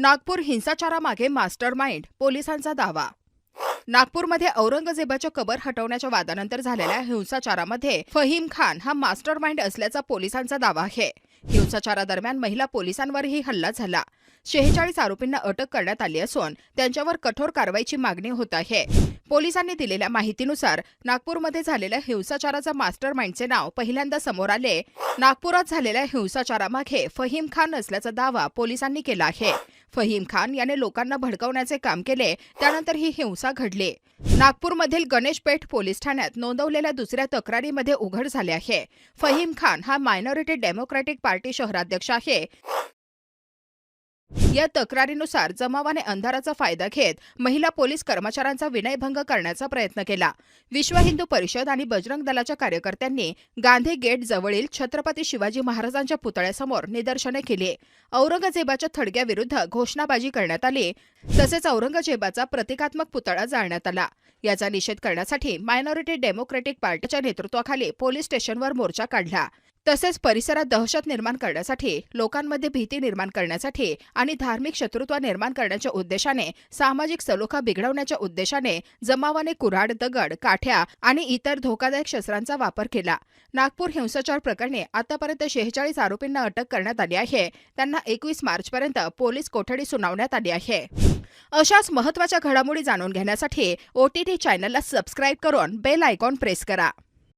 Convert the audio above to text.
Nagpur हिंसाचारामागे master mind पोलिसांचा दावा. नागपूरमध्ये औरंगजेबाच्या कबर हटवण्याच्या वादानंतर झालेल्या हिंसाचारामध्ये फहीम खान हा मास्टर माइंड असल्याचा पोलिसांचा दावा आहे. हिंसाचारादरम्यान महिला पोलिसांवरही हल्ला झाला. शेहेचाळीस आरोपींना अटक करण्यात आली असून त्यांच्यावर कठोर कारवाईची मागणी होत आहे. पोलिसांनी दिलेल्या माहितीनुसार नागपूरमध्ये झालेल्या हिंसाचाराचा मास्टर माइंडचे नाव पहिल्यांदा समोर आले. नागपुरात झालेल्या हिंसाचारामागे फहीम खान असल्याचा दावा पोलिसांनी केला आहे. फहीम खान याने लोकांना भडकवण्याचे काम केले त्यानंतर ही हिंसा घडली. नागपूरमधील गणेशपेठ पोलीस ठाण्यात नोंदवलेल्या दुसऱ्या तक्रारीमध्ये उघड झाले आहे. फहीम खान हा मायनॉरिटी डेमोक्रॅटिक पार्टी शहराध्यक्ष आहे. या तक्रारीनुसार जमावाने अंधाराचा फायदा घेत महिला पोलीस कर्मचाऱ्यांचा विनयभंग करण्याचा प्रयत्न केला. विश्व हिंदू परिषद आणि बजरंग दलाच्या कार्यकर्त्यांनी गांधी गेट जवळील छत्रपती शिवाजी महाराजांच्या पुतळ्यासमोर निदर्शने केली. औरंगजेबाच्या थडग्याविरुद्ध घोषणाबाजी करण्यात आली तसेच औरंगजेबाचा प्रतिकात्मक पुतळा जाळण्यात आला. याचा निषेध करण्यासाठी मायनॉरिटी डेमोक्रेटिक पार्टीच्या नेतृत्वाखाली पोलीस स्टेशनवर मोर्चा काढला. तसेच परिसरात दहशत निर्माण करण्यासाठी लोकांमध्ये भीती निर्माण करण्यासाठी आणि धार्मिक शत्रुत्व निर्माण करण्याच्या उद्देशाने सामाजिक सलोखा बिघडवण्याच्या उद्देशाने जमावाने कुऱ्हाड दगड काठ्या आणि इतर धोकादायक शस्त्रांचा वापर केला. नागपूर हिंसाचार प्रकरणी आतापर्यंत शेहेचाळीस आरोपींना अटक करण्यात आली आहे. त्यांना एकवीस मार्चपर्यंत पोलीस कोठडी सुनावण्यात आली आहे. अशाच महत्त्वाच्या घडामोडी जाणून घेण्यासाठी ओ टी टी चॅनलला सबस्क्राईब करून बेल आयकॉन प्रेस करा.